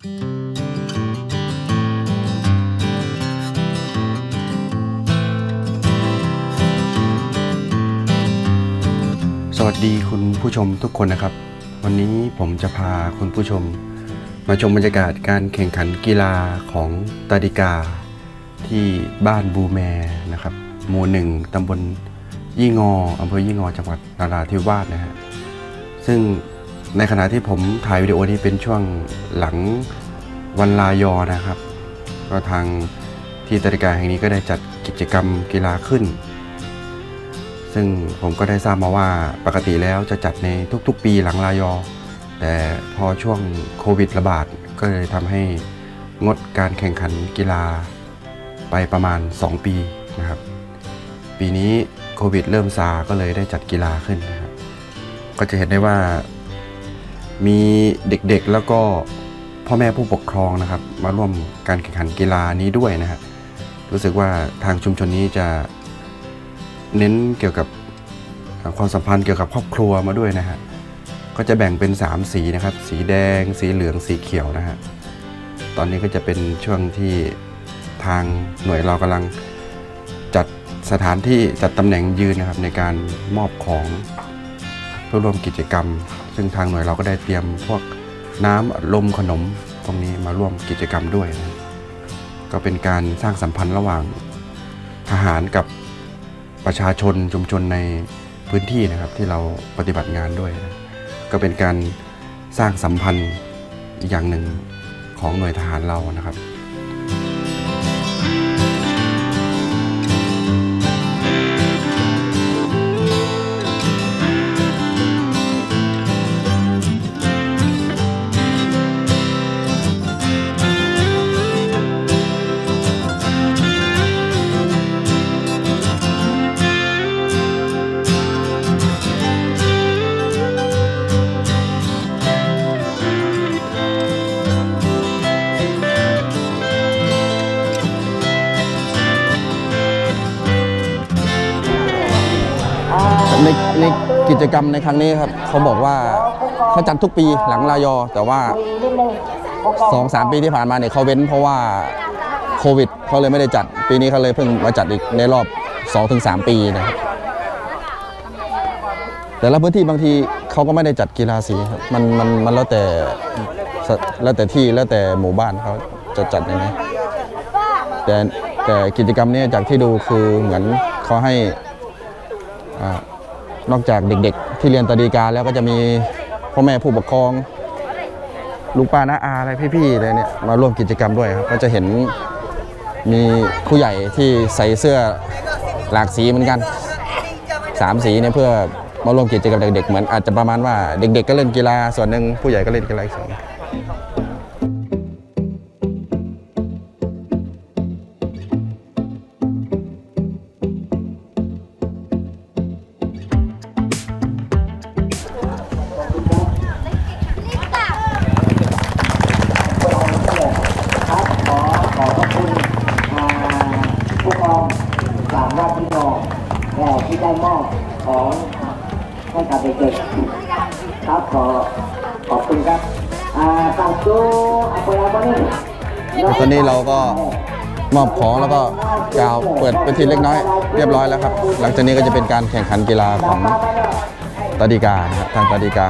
สวัสดีคุณผู้ชมทุกคนนะครับ วันนี้ผมจะพาคุณผู้ชม มาชมบรรยากาศการแข่งขันกีฬาของตาดิกา ที่บ้านบูแมนะครับ หมู่หนึ่งตำบลยี่งออำเภอยี่งอจังหวัดนราธิวาสนะฮะซึ่ง ในขณะที่ผมถ่ายวิดีโอนี้เป็นช่วงหลังวันลายอนะครับ ก็ทางที่ตาดิกาแห่งนี้ก็ได้จัดกิจกรรมกีฬาขึ้น ซึ่งผมก็ได้ทราบมาว่าปกติแล้วจะจัดในทุกๆ ปีหลังลายอ แต่พอช่วงโควิดระบาดก็เลยทำให้งดการแข่งขันกีฬาไปประมาณ 2 ปีนะครับ ปีนี้โควิดเริ่มซาก็เลยได้จัดกีฬาขึ้นนะครับ ก็จะเห็นได้ว่า มีเด็กๆแล้วก็พ่อแม่ผู้ปกครองนะครับ มาร่วมการแข่งขันกีฬานี้ด้วยนะฮะรู้สึกว่าทางชุมชนนี้จะเน้นเกี่ยวกับความสัมพันธ์เกี่ยวกับครอบครัวมาด้วยนะฮะก็จะแบ่งเป็น 3 สีนะครับ สีแดง สีเหลืองสีเขียวนะฮะตอนนี้ก็จะเป็นช่วงที่ทางหน่วยเรากำลังจัดสถานที่จัดตำแหน่งยืนนะครับในการมอบของเพื่อร่วมกิจกรรม ซึ่งทางหน่วยเราก็ได้เตรียมพวกน้ำลมขนมตรงนี้มาร่วมกิจกรรมด้วยนะก็เป็นการสร้างสัมพันธ์ระหว่างทหารกับประชาชนชุมชนในพื้นที่นะครับที่เราปฏิบัติงานด้วยนะก็เป็นการสร้างสัมพันธ์อีกอย่างหนึ่งของหน่วยทหารเรานะครับ กิจกรรมในครั้งนี้ครับเขาบอกว่าเขาจัดทุกปีหลังลายอ แต่ว่าสองสามปีที่ผ่านมาเนี่ยเขาเว้นเพราะว่าโควิดเขาเลยไม่ได้จัด ปีนี้เขาเลยเพิ่งมาจัดอีกในรอบ 2-3 ปีนะครับแต่ละพื้นที่บางทีเขาก็ไม่ได้จัดกีฬาสีครับมันมันมันแล้วแต่แล้วแต่ที่แล้วแต่หมู่บ้านเขาจะจัดยังไงแต่แต่กิจกรรมเนี้จากที่ดูคือเหมือนเขาให้อ่า นอกจากเด็กๆ ที่เรียนตรีการแล้วก็จะมีพ่อแม่ผู้ปกครองลุงป้าน้าอาอะไรพี่ๆอะไรเนี่ยมาร่วมกิจกรรมด้วยครับ ก็จะเห็นมีผู้ใหญ่ที่ใส่เสื้อหลากสีเหมือนกันสามสีเนี่ยเพื่อมาร่วมกิจกรรมเด็กๆเหมือนอาจจะประมาณว่าเด็ก ๆ ก็เล่นกีฬาส่วนหนึ่งผู้ใหญ่ก็เล่นกีฬาอีกส่วน ตอนนี้เราก็มอบของแล้วก็กล่าวเปิดเป็นทีเล็กน้อยเรียบร้อยแล้วครับ หลังจากนี้ก็จะเป็นการแข่งขันกีฬาของตาดีกานะครับทางตาดีกา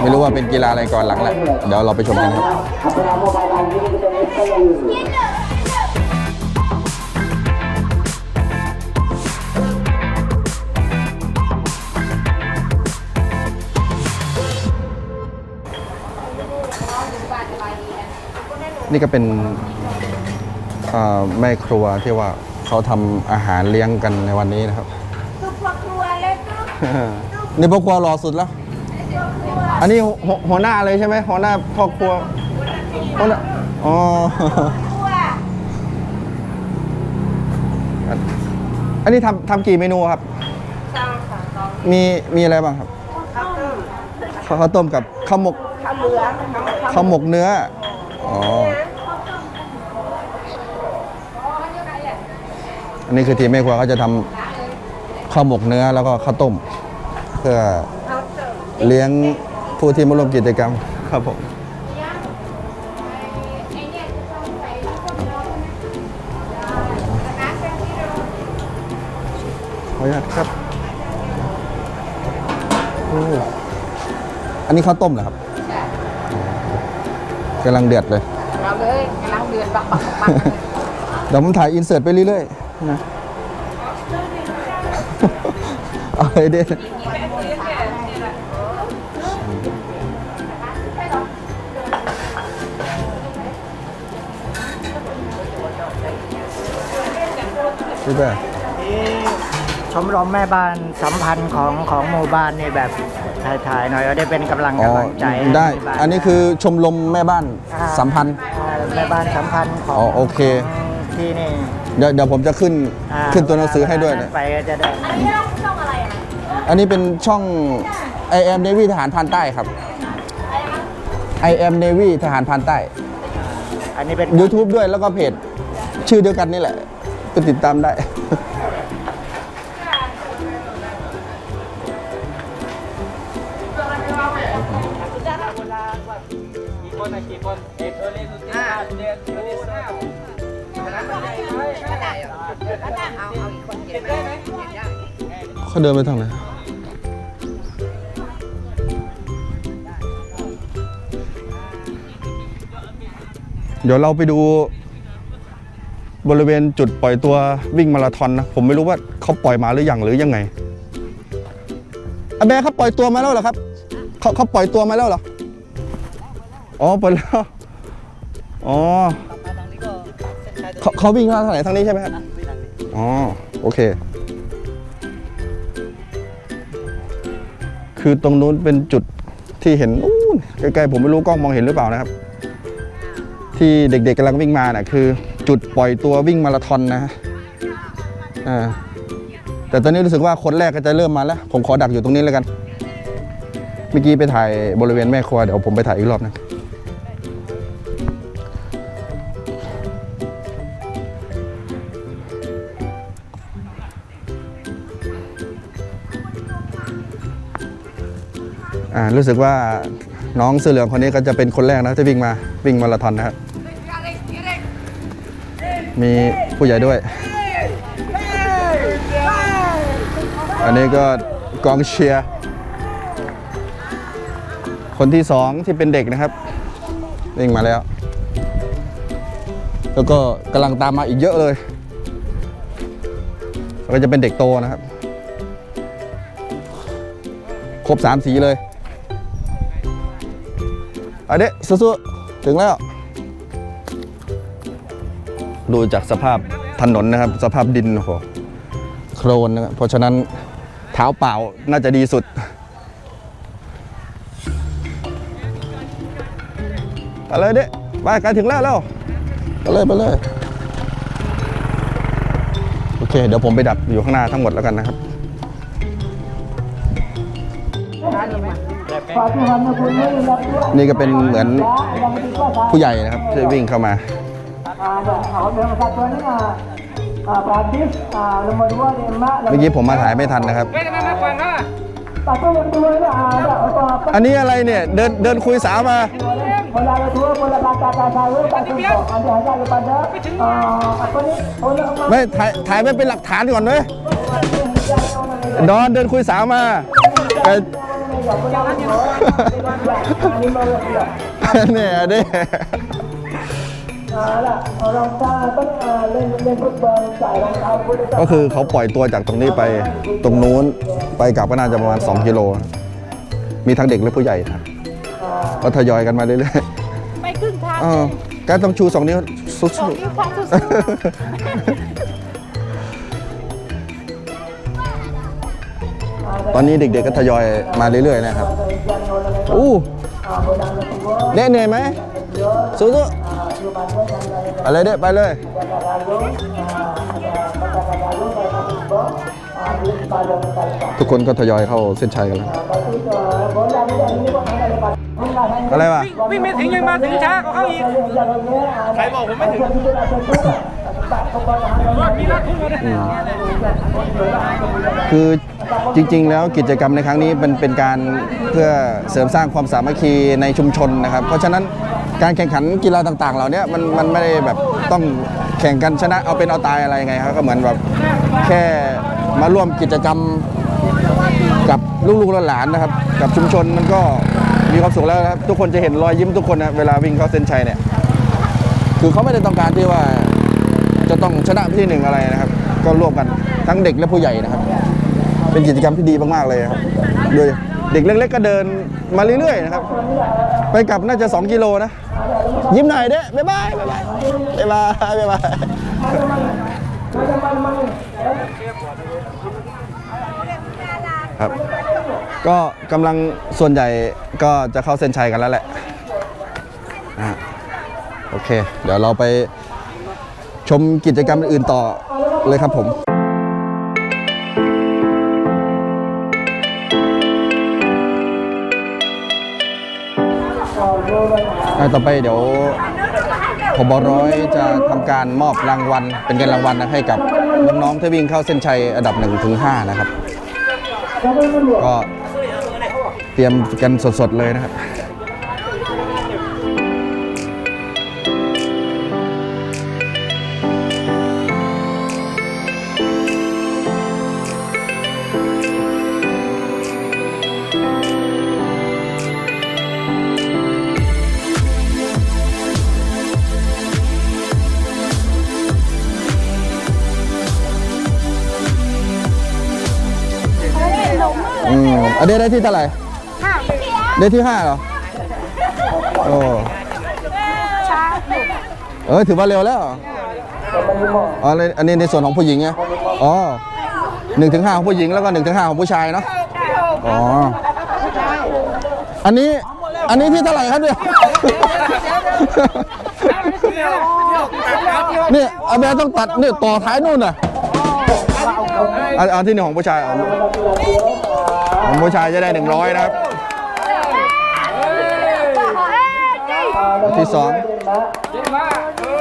ไม่รู้ว่าเป็นกีฬาอะไรก่อนหลังแหละ เดี๋ยวเราไปชมกันครับ นี่ก็เป็นเอ่อแม่ครัวที่ว่าเขาทำอาหารเลี้ยงกันในวันนี้นะครับคือครอบครัวเล็กเนาะนี่พ่อครัวรอสุดแล้ว อันนี้หัวหัวหน้าเลยใช่ไหมหัวหน้าพ่อครัวหัวหน้าอ๋อครัวอันนี้ทำทำกี่เมนูครับสองสองสองมีมีอะไรบ้างครับข้าวต้มข้าวข้าวต้มกับข้าวหมกข้าวเหลืองข้าวหมกเนื้ออ๋อ นี่คือทีมแม่ครัวเขาจะทำข้าวหมกเนื้อแล้วก็ข้าวต้ม เพื่อเลี้ยงผู้ที่มาร่วมกิจกรรมครับผมขออนุญาตครับอันนี้ข้าวต้มเหรอครับกำลังเดือดเลยกำลัเลยกำลังเดือดบักบัเดี๋ยวผมถ่ายอินเสิร์ตไปเรื่อยๆ นะเอาเลยเด็ดพี่แป๊ะชมรมแม่บ้านสัมพันธ์ของของหมู่บ้านนี่แบบถ่ายๆหน่อยก็ได้เป็นกำลังอ๋อกำลังใจให้ได้หมู่บ้าอันนี้คือชมรมแม่บ้านอ่าสัมพันธ์อ่าแม่บ้านสัมพันธ์ของอ๋อโอเค ที่นี่ เดี๋ยวเดี๋ยวผมจะขึ้นอ่าขึ้นตัวหนังสือให้ด้วยนะไปก็จะได้อันนี้เป็นช่อง I am Navy ทหารพรานใต้ครับ I am Navy ทหารพรานใต้ อันนี้เป็น YouTube ด้วยแล้วก็เพจ ชื่อเดียวกันนี่แหละไปติดตามได้เเขาเดินไปทางไหนเดี๋ยวเราไปดูบริเวณจุดปล่อยตัววิ่งมาราธอนนะ ผมไม่รู้ว่าเขาปล่อยมาหรือยังหรือยังไงอาแบร์เขาปล่อยตัวมาแล้วเหรอครับเขาเขาปล่อยตัวมาแล้วเหรอ อ๋อปล่อยแล้ว อ๋อ เขาวิ่งมาทางไหนทางนี้ใช่ไหมครับอ๋อโอเค คือตรงนู้นเป็นจุดที่เห็นนู่นใกล้ๆผมไม่รู้กล้องมองเห็นหรือเปล่านะครับ ที่เด็กๆกำลังวิ่งมาน่ะคือ จุดปล่อยตัววิ่งมาราธอนนะฮะอ่าแต่ตอนนี้รู้สึกว่าคนแรกก็จะเริ่มมาแล้ว ผมขอดักอยู่ตรงนี้แล้วกัน เมื่อกี้ไปถ่ายบริเวณแม่ครัวเดี๋ยวผมไปถ่ายอีกรอบนะ รู้สึกว่าน้องเสื้อเหลืองคนนี้ก็จะเป็นคนแรกนะที่วิ่งมาวิ่งมาราธอนนะครับ มีผู้ใหญ่ด้วย อันนี้ก็กองเชียร์ คนที่สองที่เป็นเด็กนะครับ วิ่งมาแล้ว แล้วก็กำลังตามมาอีกเยอะเลย ก็จะเป็นเด็กโตนะครับ ครบสามสีเลย อันนี้สู้ๆถึงแล้ว ดูจากสภาพถนนนะครับ สภาพดินโอ้โหโครนนะครับเพราะฉะนั้นเท้าเปล่าน่าจะดีสุดไปเลยเด็ไปกล้ถึงแล้วแล้วไปเลยไปเลยโอเค เดี๋ยวผมไปดักอยู่ข้างหน้าทั้งหมดแล้วกันนะครับ นี่ก็เป็นเหมือนผู้ใหญ่นะครับที่วิ่งเข้ามาเมื่อกี้ผมมาถ่ายไม่ทันนะครับ อันนี้อะไรเนี่ย เดินเดินคุยสาวมาไม่ถ่ายถ่ายไว้เป็นหลักฐานก่อนเลยดอนเดินคุยสาวมา เนี่ยเด้ Ah, lah, orang tak apa ni, ah, len len football tak orang tahu boleh tak ก็คือเขาปล่อยตัวจากตรงนี้ไปตรงนู้นไปกลับก็น่าจะประมาณ 2 กิโล มีทั้งเด็กและผู้ใหญ่ครับก็ทยอยกันมาเรื่อยไปครึ่งทางๆอ้าวการต้องชูสองนิ้วสุดส ตอนนี้เด็กๆก็ทยอยมาเรื่อยๆนะครับอู้เด็เหนื่อยไหมสู้ๆอะไรเด็ไปเลย ทุกคนก็ทยอยเข้าเส้นชัยกันแล้วอะไรวะวิ่งไม่ถึงยังมาถึงช้ากว่าเขาอีก ใครบอกผมไม่ถึงคือ จริง ๆ แล้วกิจกรรมในครั้งนี้เป็นเป็นการเพื่อเสริมสร้างความสามัคคีในชุมชนนะครับ เพราะฉะนั้นการแข่งขันกีฬาต่างๆ เหล่านี้มันมันไม่ได้แบบต้องแข่งกันชนะเอาเป็นเอาตายอะไรไงครับก็เหมือนแบบแค่มาร่วมกิจกรรมกับลูกๆหลานๆนะครับ กับชุมชนมันก็มีความสุขแล้วครับทุกคนจะเห็นรอยยิ้มทุกคนนะเวลาวิ่งเข้าเส้นชัยเนี่ยคือเขาไม่ได้ต้องการที่ว่าจะต้องชนะที่หนึ่งอะไรนะครับ ก็ร่วมกันทั้งเด็กและผู้ใหญ่นะครับ เป็นกิจกรรมที่ดีมากๆเลยครับโดยเด็กเล็ก ๆ ก็เดินมาเรื่อยๆนะครับ ไปกลับน่าจะ 2 กิโลนะ ยิ้มหน่อยเด้บ๊ายบายบ๊ายบายบ๊ายบายบ๊ายบายครับ ก็กำลังส่วนใหญ่ก็จะเข้าเส้นชัยกันแล้วแหละโอเค เดี๋ยวเราไปชมกิจกรรมอื่นต่อเลยครับผม ต่อไปเดี๋ยวพบร้อยจะทำการมอบรางวัล เป็นเงินรางวัลนะให้กับน้องๆที่วิ่งเข้าเส้นชัยอันดับ1ถึง5นะครับ ก็เตรียมกันสดๆเลยนะครับ อืมอันนี้ได้ที่เท่าไหร่ได้ที่ห้าเหรอโอ้เออถือว่าเร็วแล้วอ๋อเลยอันนี้ในส่วนของผู้หญิงไงอ๋อหนึ่งถึงห้าของผู้หญิงแล้วก็หนึ่งถึงห้าของผู้ชายเนาะอ๋ออันนี้อันนี้ที่เท่าไหร่ครับเนี่ยเนี่ยอาแบต้องตัดเนี่ยต่อท้ายนู่นน่ะเอาเอาที่หนึ่งของผู้ชายเอา ของผู้ชายจะได้หนึ่งร้อยนะครับที่สอง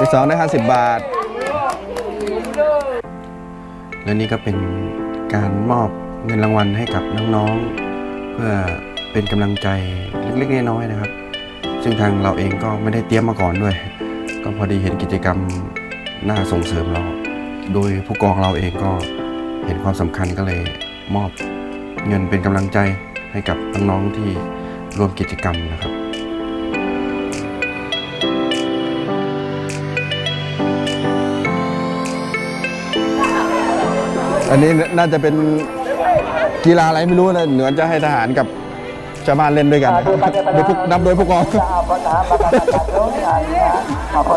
ที่สองได้ห้าสิบบาท และนี่ก็เป็นการมอบเงินรางวัลให้กับน้องๆ เพื่อเป็นกำลังใจเล็กๆน้อยๆนะครับ ซึ่งทางเราเองก็ไม่ได้เตรียมมาก่อนด้วย ก็พอดีเห็นกิจกรรมน่าส่งเสริมเรา โดยผู้กองเราเองก็เห็นความสำคัญก็เลยมอบ เงินเป็นกำลังใจให้กับน้องๆที่ร่วมกิจกรรมนะครับอันนี้น่าจะเป็นกีฬาอะไรไม่รู้นะเหนือจะให้ทหารกับชาวบ้านเล่นด้วยกันนะครับโดยผู้นับโดยผู้กอง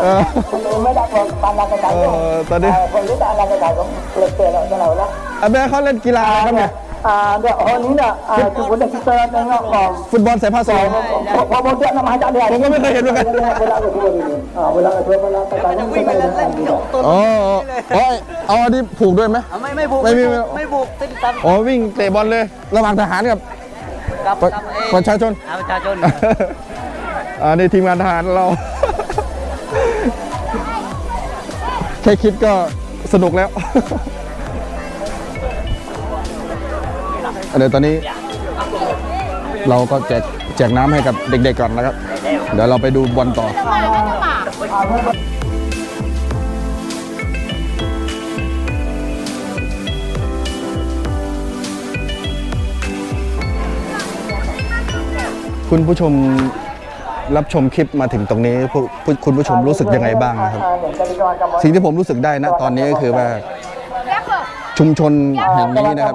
เออเออตอนนี้คนที่ตาลังกระจายของเล็กเตะเราเราละอาแบเขาเล่นกีฬาอะไรครับเนี่ย อ่าเดี๋ยวคนนี้เนี่ยอ่าคือคนที่เจอในรอบของฟุตบอลสายผ้าสองพอโมเดลนำมาจากเดือนผมก็ไม่เคยเห็นเหมือนกันเวลาเราดูอ่าเวลาเราดูเวลาไปต้องไปเล่นอ๋ออ๋อเอาอันนี้ผูกด้วยไหมไม่ไม่บุกไม่มีไม่บุกติดตามอ๋อวิ่งเตะบอลเลย ระหว่างทหารกับกับประกับเอประชาชนประชาชนอ่านี่ทีมงานทหารเรา แค่คิดก็สนุกแล้ว เดี๋ยวตอนนี้เราก็แจกแจกน้ำให้กับเด็กๆก่อนนะครับ เดี๋ยวเราไปดูบอลต่อ คุณผู้ชมรับชมคลิปมาถึงตรงนี้ผู้ผู้คุณผู้ชมรู้สึกยังไงบ้างนะครับ สิ่งที่ผมรู้สึกได้นะตอนนี้ก็คือว่า ชุมชนแห่งนี้นะครับ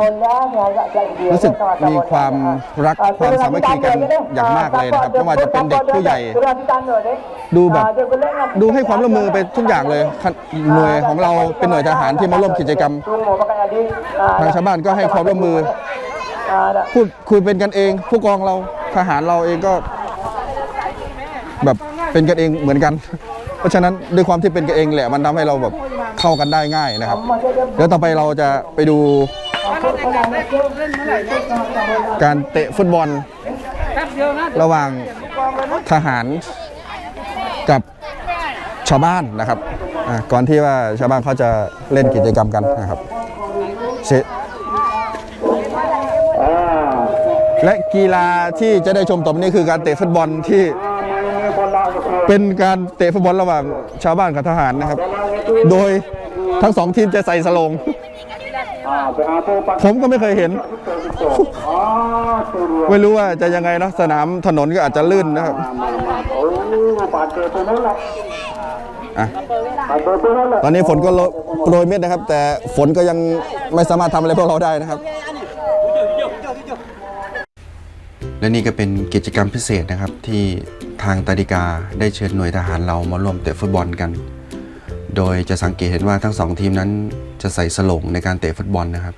รู้สึกมีความรักความสามัคคีกันอย่างมากเลยนะครับไม่ว่าจะเป็นเด็กผู้ใหญ่ ดูแบบดูให้ความร่วมมือไปทุกอย่างเลยหน่วยของเราเป็นหน่วยทหารที่มาร่วมกิจกรรม ทางชาวบ้านก็ให้ความร่วมมือพูดคุยเป็นกันเอง ผู้กองเราทหารเราเองก็แบบเป็นกันเองเหมือนกัน เพราะฉะนั้นด้วยความที่เป็นกันเองแหละมันทำให้เราแบบเข้ากันได้ง่ายนะครับ เดี๋ยวต่อไปเราจะไปดูการเตะฟุตบอลระหว่างทหารกับชาวบ้านนะครับอ่าก่อนที่ว่าชาวบ้านเขาจะเล่นกิจกรรมกันนะครับเสร็จและกีฬาที่จะได้ชมต่อไปนี้คือการเตะฟุตบอลที่ เป็นการเตะฟุตบอลระหว่างชาวบ้านกับทหารนะครับ โดยทั้งสองทีมจะใส่สโลง ผมก็ไม่เคยเห็น ไม่รู้ว่าจะยังไงเนาะสนามถนนก็อาจจะลื่นนะครับตอนนี้ฝนก็โปรยเม็ดนะครับ แต่ฝนก็ยังไม่สามารถทำอะไรพวกเราได้นะครับ และนี่ก็เป็นกิจกรรมพิเศษนะครับที่ทางตาดิกาได้เชิญหน่วยทหารเรามาร่วมเตะฟุตบอลกัน โดยจะสังเกตเห็นว่าทั้งสองทีมนั้นจะใส่สลงในการเตะฟุตบอลนะครับ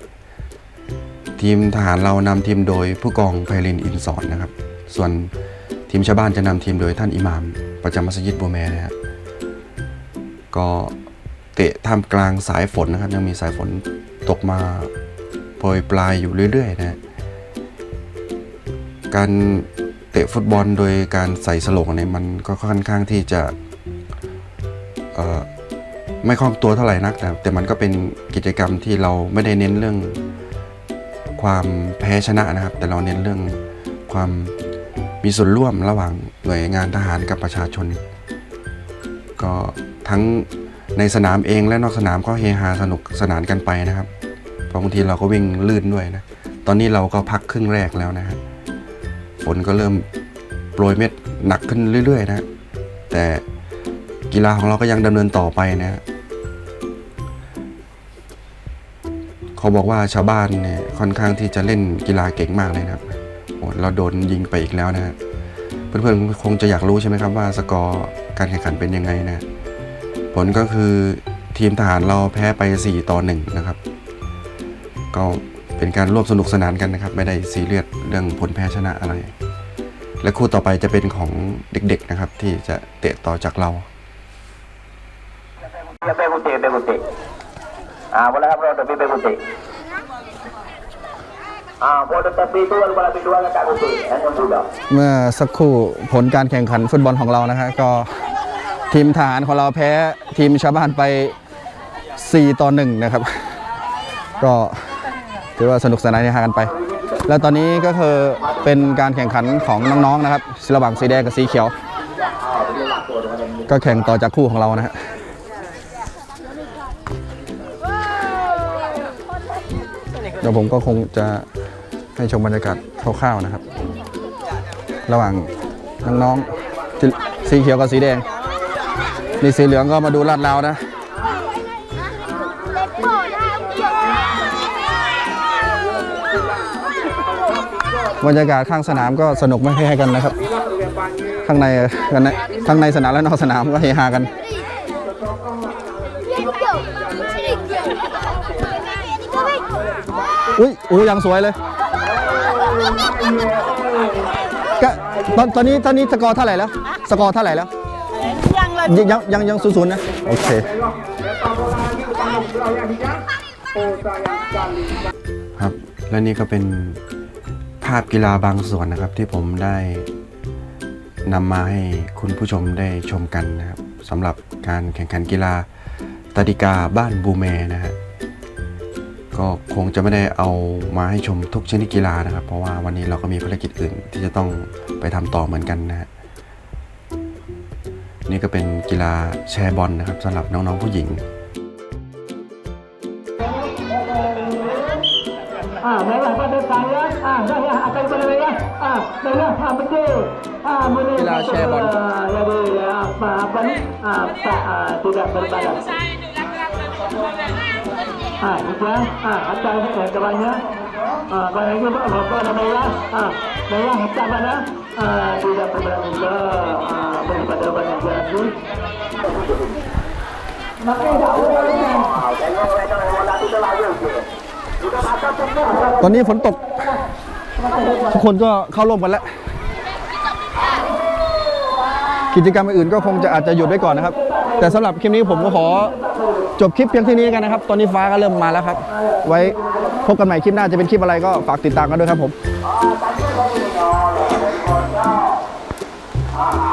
ทีมทหารเรานำทีมโดยผู้กองไพรินอินสอนนะครับ ส่วนทีมชาวบ้านจะนำทีมโดยท่านอิหมาม ประจำมัสยิดบัวแมนะครับก็เตะท่ามกลางสายฝนนะครับยังมีสายฝนตกมาโปรยปลายอยู่เรื่อยๆนะฮะ การเตะฟุตบอลโดยการใส่สโลงเนี่ยมันก็ค่อนข้างที่จะไม่คล่องตัวเท่าไหร่นักแต่แต่มันก็เป็นกิจกรรมที่เราไม่ได้เน้นเรื่องความแพ้ชนะนะครับ แต่เราเน้นเรื่องความมีส่วนร่วมระหว่างหน่วยงานทหารกับประชาชน ก็ทั้งในสนามเองและนอกสนามก็เฮฮาสนุกสนานกันไปนะครับบางทีเราก็วิ่งลื่นด้วยนะ ตอนนี้เราก็พักครึ่งแรกแล้วนะครับ ฝนก็เริ่มโปรยเม็ดหนักขึ้นเรื่อย ๆ นะ แต่กีฬาของเราก็ยังดำเนินต่อไปนะเขาบอกว่าชาวบ้านเนี่ยค่อนข้างที่จะเล่นกีฬาเก่งมากเลยนะครับโอ้เราโดนยิงไปอีกแล้วนะฮะเพื่อนๆคงจะอยากรู้ใช่ไหมครับว่าสกอร์การแข่งขันเป็นยังไงนะ ผลก็คือทีมทหารเราแพ้ไป 4 ต่อ 1 นะครับ ก็ เป็นการร่วมสนุกสนานกันนะครับ ไม่ได้ซีเรียสเรื่องผลแพ้ชนะอะไร และคู่ต่อไปจะเป็นของเด็กๆนะครับ ที่จะเตะต่อจากเรา Ya pegute, pegute. Ah, bola hablo tapi pegute. Ah, bola tapi itu bola kedua tak pegute. Yang muda. เมื่อสักครู่ผลการแข่งขันฟุตบอลของเรานะฮะก็ทีมทหารของเราแพ้ทีมชาวบ้านไป 4 ต่อ 1 นะครับ ก็ ถือว่าสนุกสนานที่หากันไป แล้วตอนนี้ก็คือเป็นการแข่งขันของน้องๆนะครับระหว่างสีแดงกับสีเขียว ก็แข่งต่อจากคู่ของเรานะฮะเดี๋ยวผมก็คงจะให้ชมบรรยากาศคร่าวๆนะครับ ระหว่างน้องๆสีเขียวกับสีแดงนี่สีเหลืองก็มาดูลาดราวนะ บรรยากาศข้างสนามก็สนุกไม่แพ้กันนะครับ ข้างในกันนะข้างในสนามและนอกสนามก็เฮฮากัน อุ้ยอู้ยังสวยเลยก็ตอนตอนนี้ตอนนี้สกอร์เท่าไหร่แล้ว สกอร์เท่าไหร่แล้ว ยังเลยยังยังยังยังศูนย์ศูนย์นะ โอเคครับและนี่ก็เป็นภาพกีฬาบางส่วนนะครับ ที่ผมได้นำมาให้คุณผู้ชมได้ชมกันนะครับสำหรับการแข่งขันกีฬาตาดิกาบ้านบูเมนะฮะก็คงจะไม่ได้เอามาให้ชมทุกชนิดกีฬานะครับ เพราะว่าวันนี้เราก็มีภารกิจอื่นที่จะต้องไปทำต่อเหมือนกันนะฮะนี่ก็เป็นกีฬาแชร์บอลนะครับสำหรับน้องๆผู้หญิง Ah, merah, ah betul. Ah, boleh. Gila, share ball. Jadi apa apa ni? Ah, tak ah, tidak berbadan. Ah, itu ya. Ah, atas eh, kebanyakan. Ah, kalau itu apa apa ada merah. Ah, merah atas mana? Ah, tidak berbadan juga. Ah, daripada banyak jadi. Makai dah. Ah, kalau ada bola tu dah lalu. Sudah pasal semua. ตอนนี้ฝนตก ทุกคนก็เข้าร่วมกันแล้ว กิจกรรมอื่นก็คงจะอาจจะหยุดไว้ก่อนนะครับ แต่สำหรับคลิปนี้ผมก็ขอจบคลิปเพียงที่นี้กันนะครับ ตอนนี้ฟ้าก็เริ่มมาแล้วครับ ไว้พบกันใหม่คลิปหน้าจะเป็นคลิปอะไรก็ฝากติดตามกันด้วยครับผม Ah,